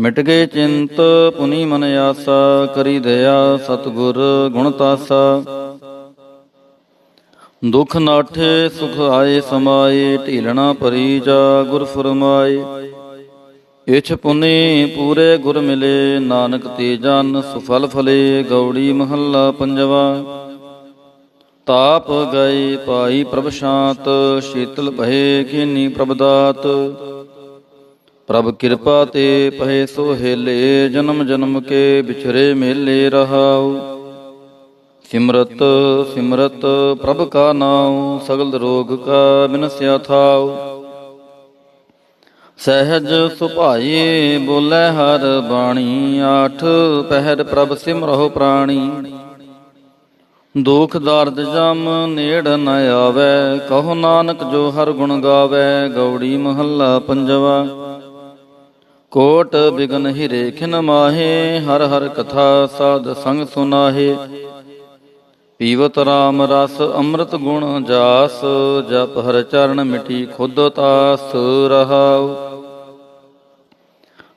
ਮਿਟ ਗਏ ਚਿੰਤ, ਪੁਨੀ ਮਨ ਆਸਾ, ਕਰੀ ਦਇਆ ਸਤਗੁਰ, ਗੁਣ ਤਾਸਾ। ਦੁਖ ਨਾਠੇ, ਸੁਖ ਆਏ ਸਮਾਏ, ਢੀਲਣਾ ਪਰੀ ਜਾ, ਗੁਰ ਫਰਮਾਏ। ਇਛ ਪੁਨੀ ਪੂਰੇ ਗੁਰ ਮਿਲੇ, ਨਾਨਕ ਤੇ ਜਨ ਸੁਫਲ ਫਲੇ, ਗੌੜੀ ਮਹੱਲਾ ਪੰਜਵਾ। ਤਾਪ ਗਏ ਪਾਈ ਪ੍ਰਭ ਸ਼ਾਂਤ, ਸ਼ੀਤਲ ਭਏ ਕੀਨੀ ਪ੍ਰਭਦਾਤ ਪ੍ਰਭ ਕਿਰਪਾ ਤੇ ਪਏ ਸੋਹੇਲੇ ਜਨਮ ਜਨਮ ਕੇ ਵਿਛਰੇ ਮੇਲੇ ਰਹਾਉ। ਸਿਮਰਤ ਸਿਮਰਤ ਪ੍ਰਭ ਕਾ ਨਾਉ, ਸਗਲ ਰੋਗ ਕਾ ਬਿਨਸਿਆ ਥਾਉ। ਸਹਿਜ ਸੁਭਾਈ ਬੋਲੇ ਹਰ ਬਾਣੀ, ਆਠ ਪਹਿਰ ਪ੍ਰਭ ਸਿਮਰਹੁ ਪ੍ਰਾਣੀ। ਦੁਖ ਦਰਦ ਜਮ ਨੇੜ ਨ ਆਵੇ, ਕਹੋ ਨਾਨਕ ਜੋ ਹਰ ਗੁਣ ਗਾਵੇ, ਗੌੜੀ ਮਹੱਲਾ ਪੰਜਵਾ। ਕੋਟ ਬਿਗਨ ਹਿਰੇ ਖਿਨ ਮਾਹੇ, ਹਰ ਹਰ ਕਥਾ ਸਾਧ ਸੰਗ ਸੁਨਾਹੇ। ਪੀਵਤ ਰਾਮ ਰਸ ਅੰਮ੍ਰਿਤ ਗੁਣ ਜਾਸ, ਜਪ ਹਰ ਚਰਨ ਮਿਟੀ ਖੁਦ ਤਾਸ ਰਹਾਉ।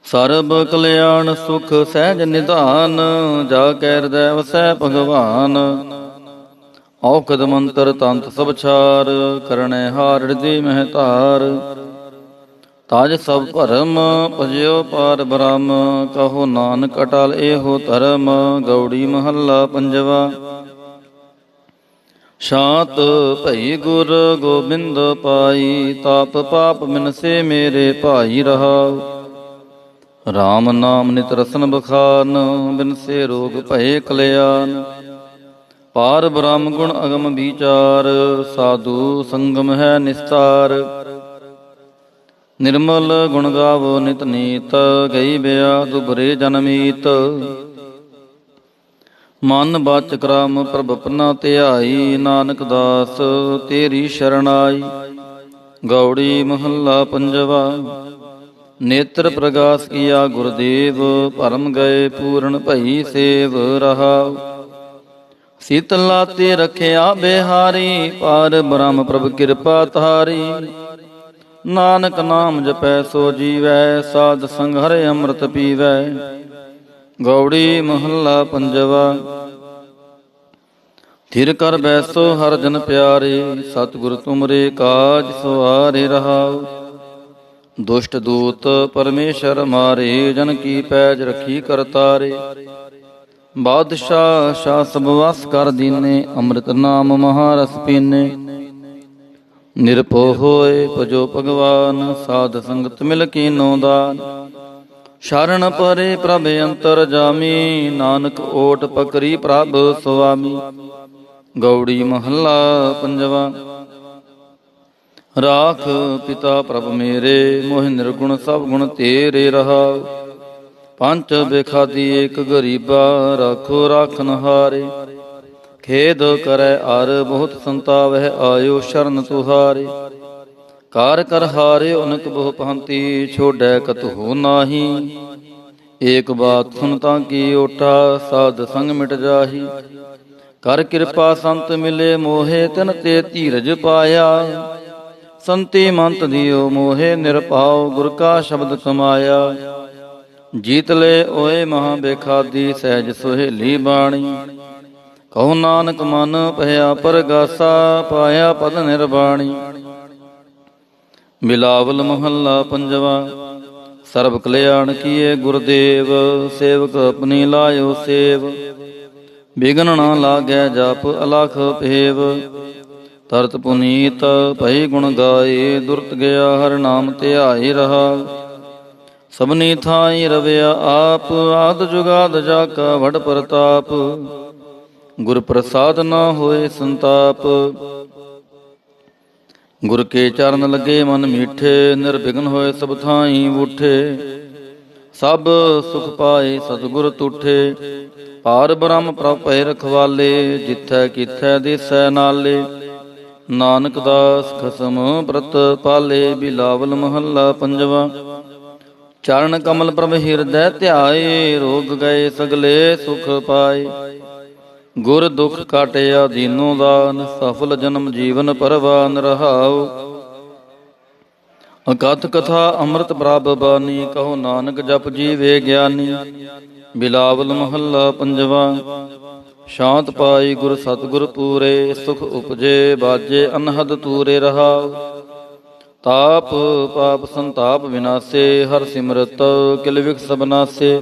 ਸਰਬ ਕਲਿਆਣ ਸੁਖ ਸਹਿਜ ਨਿਧਾਨ, ਜਾ ਕੈ ਹਿਰਦੈ ਵਸੈ ਭਗਵਾਨ। ਔਖਦ ਮੰਤਰ ਤੰਤ ਸਭ ਛਾਰ ਕਰਣੈ ਹਾਰ ਹਿਰਦੇ ਮਹਿਤਾਰ। ਤਾਜ ਸਭ ਭਰਮ, ਭਜਿਓ ਪਾਰ ਬ੍ਰਹਮ, ਕਹੋ ਨਾਨਕ ਅਟਲ ਇਹੋ ਧਰਮ, ਗੌੜੀ ਮਹੱਲਾ ਪੰਜਵਾ। ਸ਼ਾਂਤ ਭਈ ਗੁਰ ਗੋਬਿੰਦ ਪਾਈ, ਤਾਪ ਪਾਪ ਮਿਨਸੇ ਮੇਰੇ ਭਾਈ ਰਹਾਉ। RAM ਨਾਮ ਨਿਤ ਰਸਨ ਬਖਾਨ ਬਿਨਸੇ ਰੋਗ ਭਏ ਕਲਿਆਣ। ਪਾਰ ਬ੍ਰਹਮ ਗੁਣ ਅਗਮ ਵਿਚਾਰ, ਸਾਧੂ ਸੰਗਮ ਹੈ ਨਿਸਤਾਰ। ਨਿਰਮਲ ਗੁਣ ਗਾਵੋ ਨਿਤ ਨੀਤ ਗਈ ਬਿਆ ਦੁਬਰੇ ਜਨਮੀਤ ਮਨ ਬਾਚ ਕ੍ਰਮ ਪ੍ਰਭ ਆਪਣਾ ਧਿਆਈ, ਨਾਨਕ ਦਾਸ ਤੇਰੀ ਸ਼ਰਨ ਆਈ ਗੌੜੀ ਮਹੱਲਾ ਪੰਜਵਾ, ਨੇਤਰ ਪ੍ਰਗਾਸ ਕੀਆ ਗੁਰਦੇਵ, ਭਰਮ ਗਏ ਪੂਰਨ ਭਈ ਸੇਵ ਰਹਾਉ। ਸੀਤਲਾ ਤੇ ਰਖਿਆ ਬਿਹਾਰੀ, ਪਾਰ ਬ੍ਰਹਮ ਪ੍ਰਭ ਕਿਰਪਾ ਤਾਰੀ ਨਾਨਕ ਨਾਮ ਜਪੈ ਸੋ ਜੀਵੈ, ਸਾਧ ਸੰਗ ਹਰਿ ਅੰਮ੍ਰਿਤ ਪੀਵੈ। ਗੌੜੀ ਮਹੱਲਾ ਪੰਜਵਾ। ਥਿਰ ਕਰ ਬੈਸੋ ਹਰ ਜਨ ਪਿਆਰੇ, ਸਤਿਗੁਰ ਤੁਮਰੇ ਕਾਜ ਸਵਾਰੇ ਰਹਾਉ। ਦੁਸ਼ਟ ਦੂਤ ਪਰਮੇਸ਼ਰ ਮਾਰੇ, ਜਨ ਕੀ ਪੈਜ ਰਖੀ ਕਰਤਾਰੇ ਬਾਦਸ਼ਾਹ ਸ਼ਾ ਸਭ ਵਸ ਕਰ ਦੀਨੇ, ਅੰਮ੍ਰਿਤ ਨਾਮ ਮਹਾਰਸ ਪੀਨੇ। ਨਿਰਭਉ ਹੋਏ ਭਜੋ ਭਗਵਾਨ, ਸਾਧ ਸੰਗਤ ਮਿਲ ਕੀਨੋ ਦਾਨ। ਸ਼ਰਨ ਪਰੇ ਪ੍ਰਭ ਅੰਤਰ ਜਾਮੀ, ਨਾਨਕ ਓਟ ਪਕਰੀ ਪ੍ਰਭ ਸੁਆਮੀ। ਗੌੜੀ ਮਹੱਲਾ ਪੰਜਵਾ। ਰਾਖ ਪਿਤਾ ਪ੍ਰਭ ਮੇਰੇ, ਮੋਹਿ ਨਿਰਗੁਣ ਸਭ ਗੁਣ ਤੇਰੇ ਰਹਾਉ ਪੰਚ ਬੇਖਾਦੀ ਏਕ ਗਰੀਬਾ, ਰਾਖੋ ਰਾਖਨ ਹਾਰੇ। ਖੇਦ ਕਰੈ ਅਰ ਬਹੁਤ ਸੰਤਾਵਹਿ ਆਇਓ ਸ਼ਰਨ ਤੁਹਾਰੇ। ਕਾਰ ਕਰ ਹਾਰੇ ਉਨਕ ਬਹੁ ਪੰਤੀ ਛੋੜੈ ਕਤਹੁ ਨਾਹੀ। ਏਕ ਬਾਤ ਸੁਨ ਤਾਂ ਕੀ ਓਟਾ, ਸਾਧ ਸੰਗ ਮਿਟ ਜਾਹੀ। ਕਰ ਕਿਰਪਾ ਸੰਤ ਮਿਲੇ ਮੋਹੇ, ਤਿਨ ਤੇ ਧੀਰਜ ਪਾਇਆ। ਸੰਤੀ ਮੰਤ ਦਿਓ ਮੋਹੇ, ਨਿਰਭਉ ਗੁਰ ਕਾ ਸ਼ਬਦ ਕਮਾਇਆ। ਜੀਤ ਲੈ ਓਏ ਮਹਾ ਬੇਖਾਦੀ, ਸਹਿਜ ਸੁਹੇਲੀ ਬਾਣੀ। ਕਹੋ ਨਾਨਕ ਮਨ ਭਇਆ ਪਰਗਾਸਾ, ਪਾਇਆ ਪਦ ਨਿਰਵਾਣੀ ਬਿਲਾਵਲ ਮਹੱਲਾ ਪੰਜਵਾ, ਸਰਬ ਕਲਿਆਣ ਕੀਏ ਗੁਰਦੇਵ, ਸੇਵਕ ਆਪਣੀ ਲਾਇਓ ਸੇਵ। ਬਿਗਨ ਨਾ ਲਾਗੈ ਜਪ ਅਲਖ ਭੇਵ। ਤਰਤ ਪੁਨੀਤ ਭਈ ਗੁਣ ਗਾਏ, ਦੁਰਤ ਗਿਆ ਹਰ ਨਾਮ ਧਿਆਏ ਰਹਾ। ਸਭਨੀ ਥਾਈ ਰਵਿਆ ਆਪ, ਆਦ ਜੁਗਾਦ ਜਾ ਕਾ ਵਡ ਪ੍ਰਤਾਪ। ਗੁਰ ਪ੍ਰਸਾਦ ਨਾ ਹੋਏ ਸੰਤਾਪ। ਗੁਰ ਕੇ ਚਰਨ ਲੱਗੇ ਮਨ ਮੀਠੇ, ਨਿਰਵਿਘਨ ਹੋਏ ਸਭ ਥਾਈ ਉਠੇ। ਸਭ ਸੁਖ ਪਾਏ ਸਤਿਗੁਰ ਤੁਠੇ। ਪਾਰ ਬ੍ਰਹਮ ਪ੍ਰਭ ਰਖਵਾਲੇ, ਜਿੱਥੈ ਕਿਥੈ ਦਿਸੈ ਨਾਲੇ। ਨਾਨਕ ਦਾਸ ਖਸਮ ਪ੍ਰਤ ਪਾਲੇ, ਬਿਲਾਵਲ ਮਹੱਲਾ ਪੰਜਵਾ। ਚਰਨ ਕਮਲ ਪ੍ਰਭ ਹਿਰਦੈ ਧਿਆਏ, ਰੋਗ ਗਏ ਸਗਲੇ ਸੁਖ ਪਾਏ। ਗੁਰ ਦੁਖ ਕਾਟਿਆ ਦੀਨੋ ਦਾਨ, ਸਫਲ ਜਨਮ ਜੀਵਨ ਪਰਵਾਨ ਰਹਾਉ। ਅਕਥ ਕਥਾ ਅੰਮ੍ਰਿਤ ਪ੍ਰਭ ਬਾਣੀ ਕਹੋ ਨਾਨਕ ਜਪ ਜੀਵੇ ਗਿਆਨੀ। ਬਿਲਾਵਲ ਮਹੱਲਾ ਪੰਜਵਾ, ਸ਼ਾਂਤ ਪਾਈ ਗੁਰ ਸਤਿਗੁਰ ਪੂਰੇ, ਸੁਖ ਉਪਜੇ ਬਾਜੇ ਅਨਹਦ ਤੂਰੇ ਰਹਾਉ। ਤਾਪ, ਪਾਪ ਸੰਤਾਪ ਵਿਨਾਸੇ, ਹਰ ਸਿਮਰਤ ਕਿਲ ਵਿਖ ਸਬਨਾਸੇ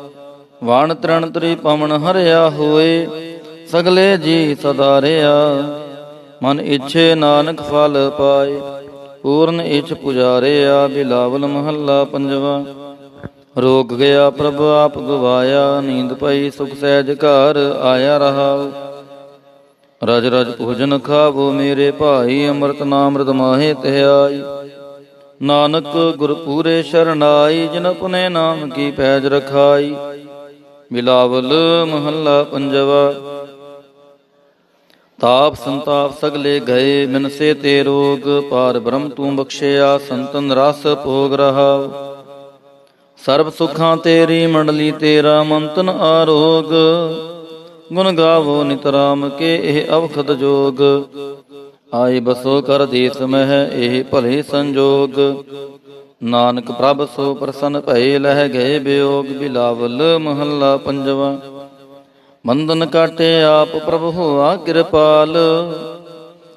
ਵਾਣ ਤ੍ਰਣ ਤਰੀ ਪਵਨ ਹਰਿਆ ਹੋਏ, ਸਗਲੇ ਜੀ ਸਦਾਰਿਆ ਮਨ ਇਛੇ ਨਾਨਕ ਫਲ ਪਾਏ, ਪੂਰਨ ਇਛ ਪੁਜਾਰਿਆ, ਬਿਲਾਵਲ ਮਹੱਲਾ ਪੰਜਵਾ। ਰੋਗ ਗਿਆ ਪ੍ਰਭ, ਆਪ ਗਵਾਇਆ, ਨੀਂਦ ਪਈ, ਸੁਖ ਸਹਿਜ ਘਰ ਆਇਆ ਰਹਾ। ਰਜ ਰਜ ਭੋਜਨ ਖਾਵੋ ਮੇਰੇ ਭਾਈ, ਅੰਮ੍ਰਿਤ ਨਾਮ ਰਤ ਮਾਹੇ ਧਿਆਈ ਨਾਨਕ ਗੁਰ ਪੂਰੇ ਸ਼ਰਨਾਈ, ਜਿਨ ਪੁਨੇ ਨਾਮ ਕੀ ਪੈਜ ਰਖਾਈ। ਬਿਲਾਵਲ ਮਹੱਲਾ ਪੰਜਵਾ। ਤਾਪ ਸੰਤਾਪ ਸਗਲੇ ਗਏ, ਮਿਨਸੇ ਤੇ ਰੋਗ, ਪਾਰ ਬ੍ਰਹਮ ਤੂੰ ਬਖਸ਼ਿਆ, ਸੰਤਨ ਰਸ ਭੋਗ ਰਹਾ। ਸਰਬ ਸੁਖਾਂ ਤੇਰੀ ਮੰਡਲੀ ਤੇਰਾ ਮੰਤਨ ਆਰੋਗ। ਗੁਣ ਗਾਵੋ ਨਿਤਰਾਮ ਕੇ ਇਹ ਅਵਖਦ ਜੋਗ। ਆਏ ਬਸੋ ਕਰ ਦੇਸ ਮਹਿ, ਇਹ ਭਲੇ ਸੰਜੋਗ। ਨਾਨਕ ਪ੍ਰਭ ਸੋ ਪ੍ਰਸੰਨ ਭਏ ਲਹਿ ਗਏ ਬਿਯੋਗ ਬਿਲਾਵਲ ਮਹੱਲਾ ਪੰਜਵਾ। ਬੰਧਨ ਕਾਟੇ ਆਪ ਪ੍ਰਭ ਹੋਆ ਕਿਰਪਾਲ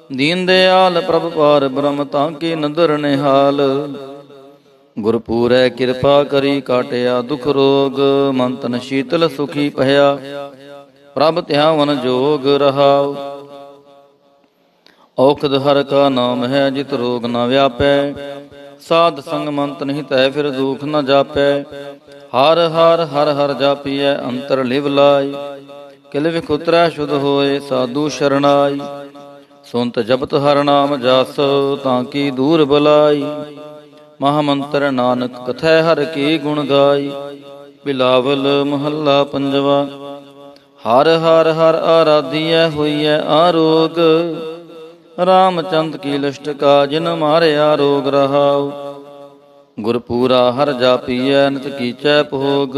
ਦੀਨ ਦਿਆਲ ਪ੍ਰਭ ਪਾਰ ਬ੍ਰਹਮ ਤਾਂ ਕੀ ਨਦਰ ਨਿਹਾਲ। ਗੁਰ ਕਿਰਪਾ ਕਰੀ ਕਾਟਿਆ ਦੁਖ ਰੋਗ ਮਨ ਤਨ ਸ਼ੀਤਲ ਸੁਖੀ ਭਇਆ, ਪ੍ਰਭ ਧਿਆਵਨ ਜੋਗ ਰਹਾਉ। ਔਖਦ ਹਰ ਕਾ ਨਾਮ ਹੈ, ਜਿਤ ਰੋਗ ਨ ਵਿਆਪੈ ਸਾਧ ਸੰਗ ਮੰਤ ਨਹੀਂ ਤੈ ਫਿਰ ਦੁਖ ਨ ਜਾਪੈ। ਹਰ ਹਰ ਹਰ ਹਰ ਜਾਪੀਐ ਅੰਤਰ ਲਿਵ ਲਾਈ ਕਿਲ ਵਿਖ ਸ਼ੁਧ ਹੋਏ ਸਾਧੂ ਸ਼ਰਣਾਈ। ਸੁਨਤ ਜਪਤ ਹਰ ਨਾਮ ਜਸ ਤਾਂ ਕੀ ਦੂਰ ਬਲਾਈ। ਮਹਾ ਮੰਤਰ ਨਾਨਕ ਕਥੈ ਹਰ ਕੀ ਗੁਣ ਗਾਈ। ਬਿਲਾਵਲ ਮਹੱਲਾ ਪੰਜਵਾ। ਹਰ ਹਰ ਹਰ ਆਰਾਧੀਐ ਹੋਈਐ ਆਰੋਗ। ਰਾਮਚੰਦ ਕੀ ਲਿਸ਼ਟ ਕਾ ਜਿਨ ਮਾਰਿਆ ਰੋਗ ਰਹਾਉ। ਗੁਰਪੂਰਾ ਹਰ ਜਾਪੀਐ, ਨਿਤ ਕੀਚੈ ਭੋਗ।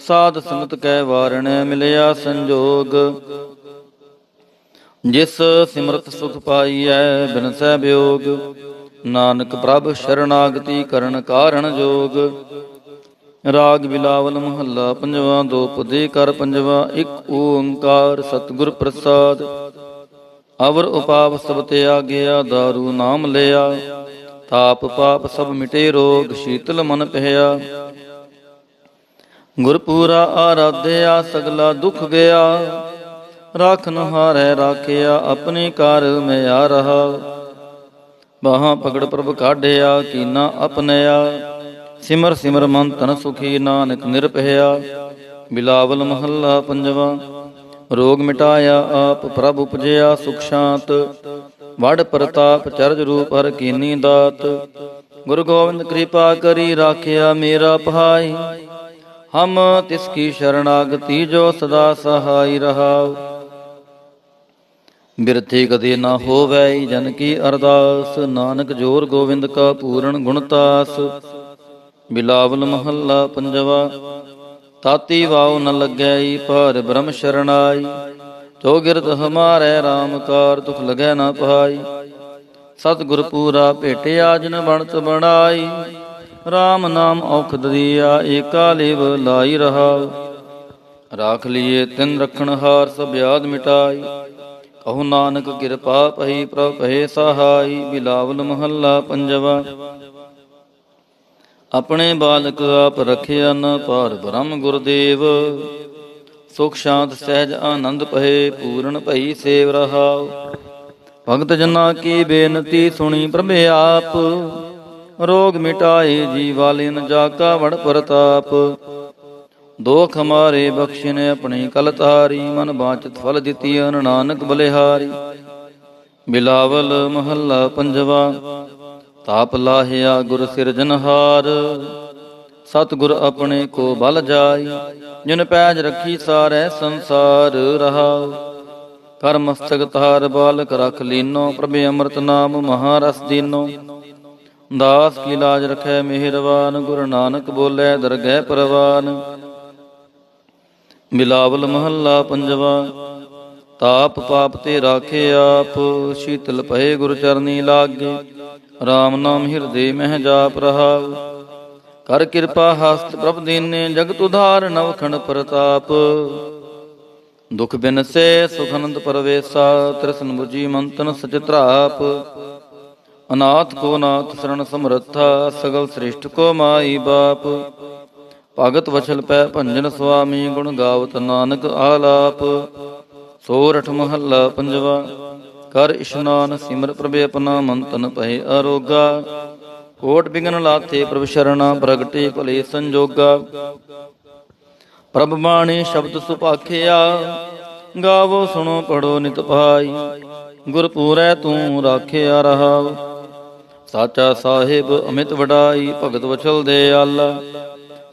ਸਾਧ ਸੰਗਤ ਕੈ ਵਾਰਣੈ ਮਿਲਿਆ ਸੰਜੋਗ। ਜਿਸ ਸਿਮਰਤ ਸੁਖ ਪਾਈਐ ਸਹਿ ਬਿਯੋਗ ਨਾਨਕ ਪ੍ਰਭ ਸ਼ਰਨਾਗਤੀ ਕਰਨ ਕਾਰਨ ਜੋਗ। ਰਾਗ ਬਿਲਾਵਲ ਮਹੱਲਾ ਪੰਜਵਾ, ਦੋ ਪਦੇ ਕਰ ਪੰਜਵਾ, ਇੱਕ ਓੰਕਾਰ ਸਤਿਗੁਰ ਪ੍ਰਸਾਦ। ਅਵਰ ਉਪਾਪ ਸਭ ਤੇ ਆ दारू ਨਾਮ ਲਿਆ। ਤਾਪ ਪਾਪ ਸਭ ਮਿਟੇ ਰੋਗ, ਸ਼ੀਤਲ ਮਨ ਪਹਿਆ ਗੁਰਪੂਰਾ ਆਰਾਧਿਆ, ਸਗਲਾ ਦੁਖ ਗਿਆ। ਰਾਖਨ ਹਾਰੈ ਰਾਖਿਆ, ਆਪਣੇ ਘਰ ਮੈਂ ਆ ਰਹਾ। ਬਾਹਾਂ ਪਕੜ ਪ੍ਰਭ ਕਾਢਿਆ, ਕੀਨਾ ਆਪਣਿਆ। ਸਿਮਰ ਸਿਮਰ ਮਨ ਤਨ ਸੁਖੀ, ਨਾਨਕ ਨਿਰਭਇਆ ਬਿਲਾਵਲ ਮਹੱਲਾ ਪੰਜਵਾ। ਰੋਗ ਮਿਟਾਇਆ ਆਪ ਪ੍ਰਭ ਉਪਜਿਆ ਸੁਖ ਸ਼ਾਂਤ। ਵੜ ਪ੍ਰਤਾਪ ਚਰਜ ਰੂਪ ਹਰ ਕੀਨੀ ਦਾਤ। ਗੁਰੂ ਗੋਬਿੰਦ ਕਿਰਪਾ ਕਰੀ ਰਾਖਿਆ ਮੇਰਾ ਭਾਈ। ਹਮ ਤਿਸ ਕੀ ਸ਼ਰਣਾਗਤੀ ਜੋ ਸਦਾ ਸਹਾਈ ਰਹਾਉ। ਬਿਰਥੇ ਕਦੇ ਨਾ ਹੋਵੈ ਜਨ ਕੀ ਅਰਦਾਸ। ਨਾਨਕ ਜੋਰ ਗੋਬਿੰਦ ਕਾ ਪੂਰਨ ਗੁਣਤਾਸ ਬਿਲਾਵਲ ਮਹੱਲਾ ਪੰਜਵਾ। ਤਾਤੀ ਵਾਉ ਨ ਲੱਗੈ ਪਰ ਬ੍ਰਹਮ ਸ਼ਰਣਾਈ। ਜੋ ਗਿਰਤ ਹਮਾਰੇ RAM ਕਾਰ, ਦੁਖ ਲਗੈ ਨਾ ਪਾਈ ਸਤਿਗੁਰ ਪੂਰਾ ਭੇਟਿਆ, ਜਿਨ ਬਣਤ ਬਣਾਈ। RAM ਨਾਮ ਔਖਦ ਦੀਆ, ਏਕਾ ਲਿਵ ਲਾਈ ਰਹਾ ਰਾਖ ਲਈਏ ਤਿਨ ਰਖਣ ਹਾਰ, ਸਭ ਯਾਦ ਮਿਟਾਈ। ਕਹੋ ਨਾਨਕ ਕਿਰਪਾ ਪਹੀ ਪ੍ਰਭ ਪਹੇ ਸਹਾਈ, ਬਿਲਾਵਲ ਮਹੱਲਾ ਪੰਜਵਾ। ਆਪਣੇ ਬਾਲਕ ਆਪ ਰਖਿਆ ਨ ਪਾਰ ਬ੍ਰਹਮ ਗੁਰਦੇਵ। ਸੁਖ ਸ਼ਾਂਤ ਸਹਿਜ ਆਨੰਦ ਭਏ, ਪੂਰਨ ਭਈ ਸੇਵ ਰਹਾਉ। ਭਗਤ ਜਨਾ ਕੀ ਬੇਨਤੀ ਸੁਣੀ ਪ੍ਰਭ ਆਪ। ਰੋਗ ਮਿਟਾਏ ਜੀਵਾਲਿਨ ਜਾ ਕਾ ਵੜ ਪ੍ਰਤਾਪ। ਦੋਖ ਹਮਾਰੇ ਬਖਸ਼ਿਨੇ ਆਪਣੀ ਕਲ ਤਾਰੀ ਮਨ ਬਾਚਤ ਫਲ ਦਿੱਤੀ ਅਨ ਨਾਨਕ ਬਲਿਹਾਰੀ। ਬਿਲਾਵਲ ਮਹੱਲਾ ਪੰਜਵਾ। ਤਾਪ ਲਾਹਿਆ ਗੁਰ ਸਿਰਜਨਹਾਰ ਸਤਿਗੁਰ ਆਪਣੇ ਕੋ ਬਲ ਜਾਈ, ਜਿਨ ਪੈਜ ਰੱਖੀ ਸਾਰੇ ਸੰਸਾਰ ਰਹਾ ਕਰ ਮਸਤਕ ਤਾਰ ਬਾਲਕ ਰਖ ਲੀਨੋ, ਪ੍ਰਭ ਅੰਮ੍ਰਿਤ ਨਾਮ ਮਹਾਰਸ ਦੀਨੋ। ਦਾਸ ਕੀ ਲਾਜ ਰਖੈ ਮਿਹਰਵਾਨ, ਗੁਰ ਨਾਨਕ ਬੋਲੇ ਦਰਗਹਿ ਪਰਵਾਨ। ਬਿਲਾਵਲ ਮਹੱਲਾ ਪੰਜਵਾ ਤਾਪ ਪਾਪ ਤੇ ਰਾਖੇ ਆਪ, ਸ਼ੀਤਲ ਭਏ ਗੁਰ ਚਰਨੀ ਲਾਗੇ। RAM ਨਾਮ ਹਿਰਦੇ ਮਹਿ ਜਾਪ ਰਹਾਉ। ਕਰ ਕਿਰਪਾ ਹਸਤ ਪ੍ਰਭ ਦੀਨੇ, ਜਗਤ ਉਧਾਰ ਨਵਖਣ ਪ੍ਰਤਾਪ। ਦੁਖ ਬਿਨ ਸੇ ਸੁਖਨੰਦ ਪਰਵੇਸਾ, ਤ੍ਰਿਸ਼ਨ 부ਜੀ ਮੰਤਨ ਸਚਿਤਰਾਪ ਅਨਾਥ ਕੋ ਨਾਥ ਸਰਣ ਸਮਰੱਥਾ, ਸਗਲ ਸ੍ਰਿਸ਼ਟ ਕੋ ਮਾਈ ਬਾਪ। ਭਗਤ ਵਛਲ ਪੈ ਭੰਜਨ ਸੁਆਮੀ, ਗੁਣ ਗਾਵਤ ਨਾਨਕ ਆਲਾਪ। ਸੋਰਠ ਮਹੱਲਾ ਪੰਜਵਾ। ਕਰ ਇਸ਼ਨਾਨ ਸਿਮਰ ਪ੍ਰਭ ਆਪਣਾ ਮੰਤਨ ਭਏ ਅਰੋਗਾ ਕੋਟ ਬਿਗਨ ਲਾਥੇ ਪ੍ਰਭ ਸ਼ਰਣਾ, ਪ੍ਰਗਟੇ ਭਲੇ ਸੰਜੋਗਾ। ਪ੍ਰਭ ਬਾਣੀ ਸ਼ਬਦ ਸੁਪਾਖਿਆ ਗਾਵੋ ਸੁਣੋ ਪੜੋ ਨਿਤ ਭਾਈ। ਗੁਰ ਪੂਰੈ ਤੂੰ ਰਾਖਿਆ ਰਹਾ ਸਾਚਾ ਸਾਹਿਬ ਅਮਿਤ ਵਡਾਈ, ਭਗਤ ਵਚਲ ਦੇ ਆਲਾ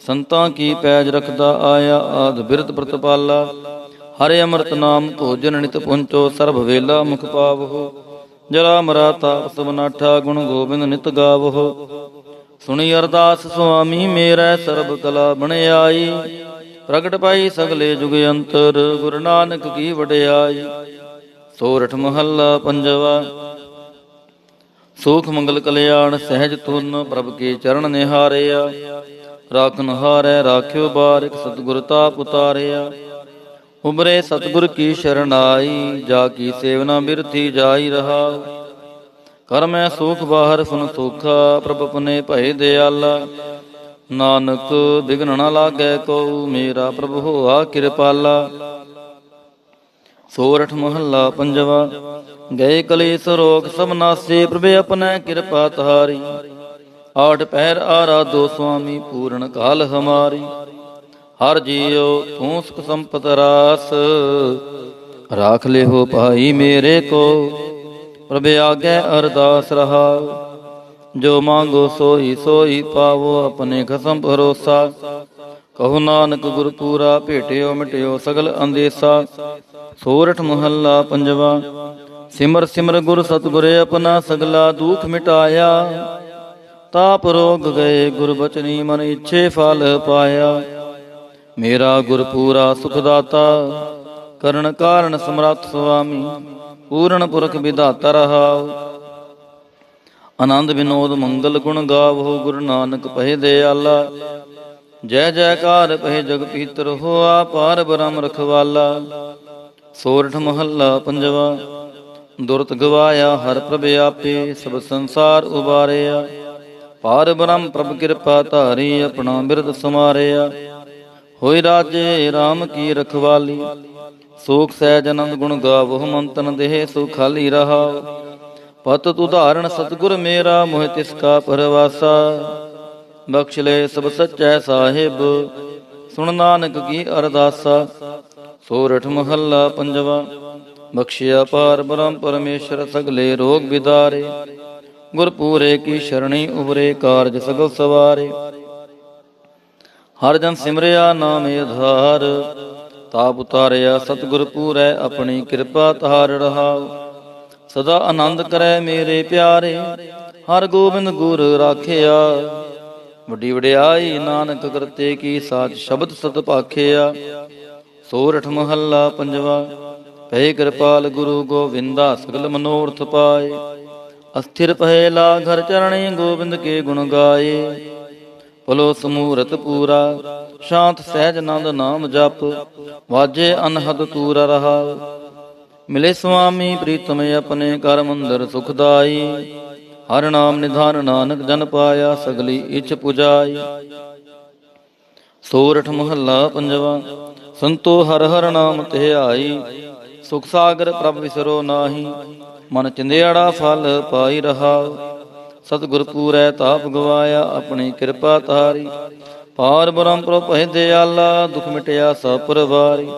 ਸੰਤਾਂ ਕੀ ਪੈਜ ਰਖਦਾ ਆਇਆ, ਆਦ ਬਿਰਤ ਪ੍ਰਤਪਾਲਾ। ਹਰੇ ਅੰਮ੍ਰਿਤ ਨਾਮ ਭੋਜਨ ਨਿਤ ਪੁੰਚੋ ਸਰਬ ਵੇਲਾ ਮੁਖ ਪਾਵਹੁ। ਜਰਾ ਮਰਾ ਤਾਪ ਸਬਨਾਠਾ ਗੁਣ ਗੋਬਿੰਦ ਨਿਤ ਗਾਵਹੁ। ਸੁਣੀ ਅਰਦਾਸ ਸੁਆਮੀ, ਮੇਰਾ ਸਰਬ ਕਲਾ ਬਣਾਈ ਪ੍ਰਗਟ ਪਾਈ ਸਗਲੇ ਜੁਗ ਅੰਤਰ, ਗੁਰੂ ਨਾਨਕ ਕੀ ਵਡਿਆਈ। ਸੋਰਠ ਮਹੱਲਾ ਪੰਜਵਾ। ਸੂਖ ਮੰਗਲ ਕਲਿਆਣ ਸਹਿਜ ਤੁਨ ਪ੍ਰਭ ਕੇ ਚਰਨ ਨਿਹਾਰਿਆ। ਰਾਖਨ ਹਾਰੈ, ਰਾਖਿਓ ਬਾਰਿਕ ਸਤਿਗੁਰ ਤਾਪ ਉਤਾਰਿਆ। ਉਮਰੇ ਸਤਿਗੁਰ ਕੀ ਸ਼ਰਨ ਆਈ, ਜਾ ਕੀ ਸੇਵਨਾ ਬਿਰਥੀ ਜਾਈ ਰਹਾ। ਕਰ ਮੈਂ ਸੂਖ ਬਾਹਰ ਫੁਨ ਸੁਖਾ, ਪ੍ਰਭ ਪਨੇ ਭਏ ਦਿਆਲਾ। ਨਾਨਕ ਬਿਗਨ ਨ ਲਾਗੈ ਕੋ ਮੇਰਾ ਪ੍ਰਭ ਹੋਆ ਕਿਰਪਾਲਾ। ਸੋਰਠ ਮਹੱਲਾ ਪੰਜਵਾ, ਗਏ ਕਲੇਸ਼ ਰੋਗ ਸਭ ਨਾਸੇ, ਪ੍ਰਭ ਆਪਣਾ ਕਿਰਪਾ ਤਾਰੀ ਆਠ ਪਹਿਰ ਆਰਾਧੋ ਸੁਆਮੀ, ਪੂਰਨ ਕਾਲ ਹਮਾਰੀ। ਹਰ ਜੀਉ ਤੂੰ ਸੁਖ ਸੰਪਤ ਰਾਸ। ਰਾਖ ਲਿਓ ਭਾਈ ਮੇਰੇ ਕੋ, ਪ੍ਰਭ ਆਗੇ ਅਰਦਾਸ ਰਹਾ। ਜੋ ਮੰਗੋ ਸੋਈ ਸੋਈ ਪਾਵੋ ਆਪਣੇ ਖਸਮ ਭਰੋਸਾ। ਕਹੋ ਨਾਨਕ ਗੁਰ ਪੂਰਾ ਭੇਟਿਓ ਮਿਟਿਓ ਸਗਲ ਅੰਦੇਸਾ। ਸੋਰਠ ਮਹੱਲਾ ਪੰਜਵਾ, ਸਿਮਰ ਸਿਮਰ ਗੁਰ ਸਤਿਗੁਰ ਆਪਣਾ ਸਗਲਾ ਦੁਖ ਮਿਟਾਇਆ। ਤਾਪ ਰੋਗ ਗਏ ਗੁਰ ਬਚਨੀ ਮਨ ਇੱਛੇ ਫਲ ਪਾਇਆ। ਮੇਰਾ ਗੁਰ ਪੂਰਾ ਸੁਖ ਦਾਤਾ ਕਰਨ ਕਾਰਨ ਸਮਰੱਥ ਸੁਆਮੀ, ਪੂਰਨ ਪੁਰਖ ਵਿਧਾਤਾ ਰਹਾਉ। ਆਨੰਦ ਵਿਨੋਦ ਮੰਗਲ ਗੁਣ ਗਾਵੋ, ਗੁਰੂ ਨਾਨਕ ਪਹਿ ਦਿਆਲਾ। ਜੈ ਜੈਕਾਰ ਪਹਿ ਜਗ ਪੀਤਰ ਹੋਆ, ਪਾਰ ਬ੍ਰਹਮ ਰਖਵਾਲਾ। ਸੋਰਠ ਮਹੱਲਾ ਪੰਜਵਾ, ਦੁਰਤ ਗਵਾਇਆ ਹਰ ਪ੍ਰਭ ਆਪੇ, ਸਭ ਸੰਸਾਰ ਉਬਾਰਿਆ। ਪਾਰ ਬ੍ਰਹਮ ਪ੍ਰਭ ਕਿਰਪਾ ਧਾਰੀ, ਆਪਣਾ ਬਿਰਦ ਸਮਾਰਿਆ। ਹੋਇ ਰਾਜੇ RAM ਕੀ ਰਖਵਾਲੀ? ਸੋਖ ਸਹਿਜ ਆਨੰਦ ਗੁਣ ਗਾਵੋ ਮੰਤਨ ਦੇਹ ਸੁਖਾਲੀ ਰਹਾ। ਪਤ ਉਦਾਹਰਣ ਸਤਿਗੁਰ ਮੇਰਾ, ਮੋਹਿ ਤਿਸ ਕਾ ਪਰਵਾਸਾ। ਬਖਸ਼ ਲੈ ਸਭ ਸੱਚੈ ਸਾਹਿਬ, ਸੁਣ ਨਾਨਕ ਕੀ ਅਰਦਾਸਾ। ਸੋਰਠ ਮਹੱਲਾ ਪੰਜਵਾ, ਬਖਸ਼ਿਆ ਪਾਰ ਬ੍ਰਹਮ ਪਰਮੇਸ਼ਰ, ਸਗਲੇ ਰੋਗ ਵਿਦਾਰੇ। ਗੁਰਪੂਰੇ ਕੀ ਸ਼ਰਣੀ ਉਬਰੇ, ਕਾਰਜ ਸਗਲ ਸਵਾਰੇ। ਹਰ ਜਨ ਸਿਮਰਿਆ ਨਾਮੇ ਆਧਾਰ ਤਾਪ ਉਤਾਰਿਆ ਸਤਿਗੁਰ ਪੂਰੈ, ਆਪਣੀ ਕਿਰਪਾ ਤਾਰ ਰਹਾਉ। ਸਦਾ ਆਨੰਦ ਕਰੈ ਮੇਰੇ ਪਿਆਰੇ, ਹਰ ਗੋਬਿੰਦ ਗੁਰ ਰਾਖਿਆ। ਵੱਡੀ ਵਡਿਆਈ ਨਾਨਕ ਕਰਤੇ ਕੀ ਸਾਚ ਸ਼ਬਦ ਸਤ ਪਾਖਿਆ। ਸੋਰਠ ਮਹੱਲਾ ਪੰਜਵਾ ਭੈ ਕਿਰਪਾਲ ਗੁਰੂ ਗੋਵਿੰਦਾ, ਸਗਲ ਮਨੋਰਥ ਪਾਏ। ਅਸਥਿਰ ਪਹਿਲਾ ਘਰ ਚਰਣੇ, ਗੋਬਿੰਦ ਕੇ ਗੁਣ ਗਾਏ। ਭਲੋ ਸਮੂਰਤ ਪੂਰਾ, ਸ਼ਾਂਤ ਸਹਿਜ ਆਨੰਦ ਨਾਮ ਜਪ, ਵਾਜੇ ਅਨਹਦ ਤੂਰ ਰਹਾ। ਮਿਲੇ ਸੁਆਮੀ ਪ੍ਰੀਤਮ ਆਪਣੇ ਕਰ ਮੰਦਰ ਸੁਖਦਾਈ, ਹਰ ਨਾਮ ਨਿਧਾਨ ਨਾਨਕ ਜਨ ਪਾਇਆ ਸਗਲੀ ਇੱਛ ਪੁਜਾਈ। ਸੋਰਠ ਮਹੱਲਾ ਪੰਜਵਾ, ਸੰਤੋ ਹਰ ਹਰ ਨਾਮ ਧਿਆਈ ਸੁਖ ਸਾਗਰ ਪ੍ਰਭ ਵਿਸਰੋ ਨਾਹੀ, ਮਨ ਚਿੰਦਿਆੜਾ ਫਲ ਪਾਈ ਰਹਾ। ਸਤਿਗੁਰ ਪੂਰੈ ਤਾਪ ਗਵਾਇਆ, ਆਪਣੀ ਕਿਰਪਾ ਤਾਰੀ ਪਾਰ ਬ੍ਰਹਮ ਪ੍ਰਭ ਭੈ ਦਿਆਲਾ, ਦੁਖ ਮਿਟਿਆ ਸਭ ਪਰਵਾਰੀ।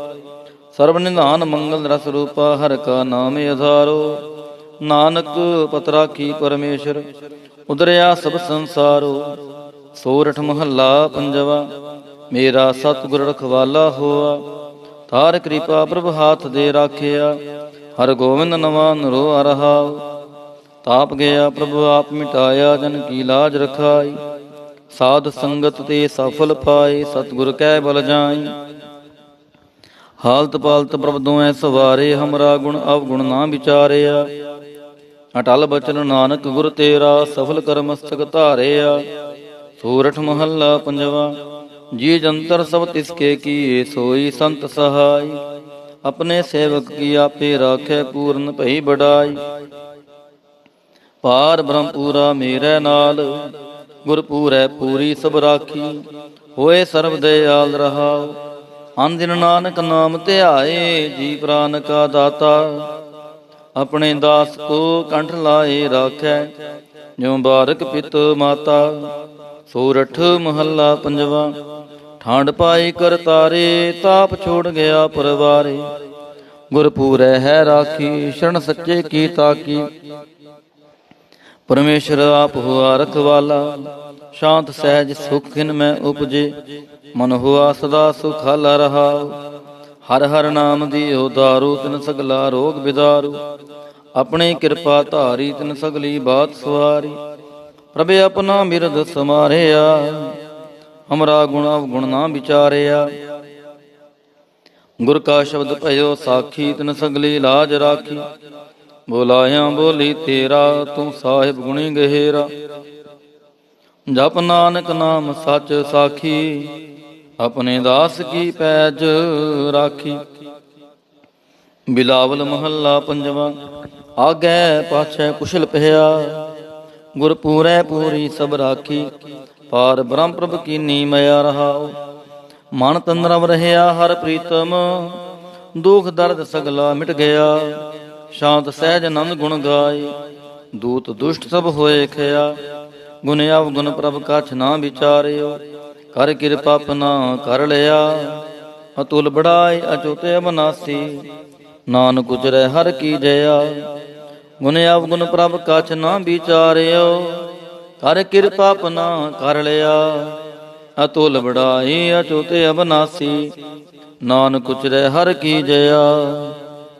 ਸਰਬ ਨਿਧਾਨ ਮੰਗਲ ਰਸ ਰੂਪਾ, ਹਰ ਕਾ ਨਾਮ ਆਧਾਰੋ ਨਾਨਕ ਪਤਰਾ ਕੀ ਪਰਮੇਸ਼ਰ, ਉਦਰਿਆ ਸਭ ਸੰਸਾਰੋ। ਸੋਰਠ ਮਹੱਲਾ ਪੰਜਵਾ, ਮੇਰਾ ਸਤਿਗੁਰ ਰਖਵਾਲਾ ਹੋਆ। ਤਾਰ ਕਿਰਪਾ ਪ੍ਰਭ ਹਾਥ ਦੇ ਰਾਖਿਆ, ਹਰ ਗੋਬਿੰਦ ਨਵਾਂ ਨਰੋ ਰਹਾ ਤਾਪ ਗਿਆ ਪ੍ਰਭੂ ਆਪ ਮਿਟਾਇਆ, ਜਨ ਕੀ ਲਾਜ ਰਖਾਈ। ਸਾਧ ਸੰਗਤ ਤੇ ਸਫਲ ਪਾਏ, ਸਤਿਗੁਰ ਕੈ ਬਲ ਜਾਈ। ਹਾਲਤ ਪਾਲਤ ਪ੍ਰਭ ਦੋਐ ਸਵਾਰੇ, ਹਮਰਾ ਗੁਣ ਅਵਗੁਣ ਨਾ ਵਿਚਾਰਿਆ। ਅਟਲ ਬਚਨ ਨਾਨਕ ਗੁਰ ਤੇਰਾ, ਸਫਲ ਕਰਮ ਮਸਤਕ ਧਾਰਿਆ। ਸੂਰਠ ਮਹੱਲਾ ਪੰਜਵਾ, ਜੀ ਜੰਤਰ ਸਭ ਤਿਸਕੇ ਕੀਏ, ਸੋਈ ਸੰਤ ਸਹਾਈ। ਆਪਣੇ ਸੇਵਕ ਕੀ ਆਪੇ ਰਾਖੈ, ਪੂਰਨ ਭਈ ਬੜਾਈ ਪਾਰ ਬ੍ਰਹਮ ਪੂਰਾ ਮੇਰੇ ਨਾਲ, ਗੁਰ ਪੂਰੀ ਸਭ ਰਾਖੀ, ਹੋਏ ਸਰਬ ਦਇਆਲ ਰਹਾਉ। ਅੰਦਿਨ ਨਾਨਕ ਨਾਮ ਧਿਆਏ ਜੀ ਪ੍ਰਾਨ ਕਾ ਦਾਤਾ, ਆਪਣੇ ਦਾਸ ਕੋ ਕੰਠ ਲਾਏ ਰਾਖੈ, ਜਿਉ ਬਾਰਕ ਪਿਤ ਮਾਤਾ। ਸੋਰਠ ਮਹੱਲਾ ਪੰਜਵਾ ਠਾਂਡ ਪਾਈ ਕਰ ਤਾਰੇ, ਤਾਪ ਛੋੜ ਗਿਆ ਪਰਵਾਰੇ। ਗੁਰ ਹੈ ਰਾਖੀ, ਸ਼ਰਨ ਸੱਚੇ ਕੀ ਤਾਕੀ ਪਰਮੇਸ਼ਰ ਆਪ ਹੁਆ ਰਖਵਾਲਾ ਸ਼ਾਂਤ, ਸਹਿਜ, ਸੁਖ ਮੈਂ ਉਪਜੇ, ਮਨ ਹੁਆ ਸਦਾ ਸੁਖਾਲਾ ਰਹਾ ਹਰ ਹਰ ਨਾਮ ਦੀ ਉਦਾਰੂ ਤਿਨ ਸਗਲਾ ਰੋਗ ਬਿਦਾਰੂ। ਆਪਣੀ ਕਿਰਪਾ ਧਾਰੀ, ਤਿਨ ਸਗਲੀ ਬਾਤ ਸਵਾਰੀ। ਪ੍ਰਭੇ ਆਪਣਾ ਮਿਰਦ ਸਮਾਰਿਆ, ਹਮਰਾ ਗੁਣ ਨਾ ਵਿਚਾਰਿਆ। ਗੁਰ ਕਾ ਸ਼ਬਦ ਭਇਓ ਸਾਖੀ, ਤਿਨ ਸਗਲੀ ਲਾਜ ਰਾਖੀ। ਬੋਲਾਇਆ ਬੋਲੀ ਤੇਰਾ, ਤੂੰ ਸਾਹਿਬ ਗੁਣੀ ਗਹਿਰਾ। ਜਪ ਨਾਨਕ ਨਾਮ ਸੱਚ ਸਾਖੀ, ਆਪਣੇ ਦਾਸ ਕੀ ਪੈਜ ਰਾਖੀ। ਬਿਲਾਵਲ ਮਹੱਲਾ ਪੰਜਵਾ, ਆਗੇ ਪਾਛੈ ਕੁਸ਼ਲ ਪਹਿਆ ਗੁਰ ਪੂਰੈ ਪੂਰੀ ਸਭ ਰਾਖੀ, ਪਾਰ ਬ੍ਰਹਮ ਪ੍ਰਭ ਕੀਨੀ ਮਿਆ ਰਹਾਉ। ਮਨ ਤੰਦਰਮ ਰਹਿਆ ਹਰ ਪ੍ਰੀਤਮ, ਦੁਖ ਦਰਦ ਸਗਲਾ ਮਿਟ ਗਿਆ। ਸ਼ਾਂਤ ਸਹਿਜ ਆਨੰਦ ਗੁਣ ਗਾਏ। ਦੂਤ ਦੁਸ਼ਟ ਸਭ ਹੋਏ ਖਿਆ। ਗੁਣ ਅਵਗੁਣ ਪ੍ਰਭ ਕਛ ਨਾ ਵਿਚਾਰਿਓ। ਕਰ ਕਿਰਪਾ ਆਪਣਾ ਕਰ ਲਿਆ। ਅਤੁਲ ਬੜਾਏ, ਅਚੁਤੇ ਅਬਨਾਸੀ। ਨਾਨਕ ਉਚਰੈ ਹਰ ਕੀ ਜਇਆ। ਗੁਣ ਅਵਗੁਣ ਪ੍ਰਭ ਕਛ ਨਾ ਵਿਚਾਰਿਓ। ਕਰ ਕਿਰਪਾ ਆਪਣਾ ਕਰ ਲਿਆ। ਅਤੁਲ ਬੜਾਈ ਅਚੁਤੇ ਅਬਨਾਸੀ। ਨਾਨਕ ਉਚਰੈ ਹਰ ਕੀ ਜਇਆ।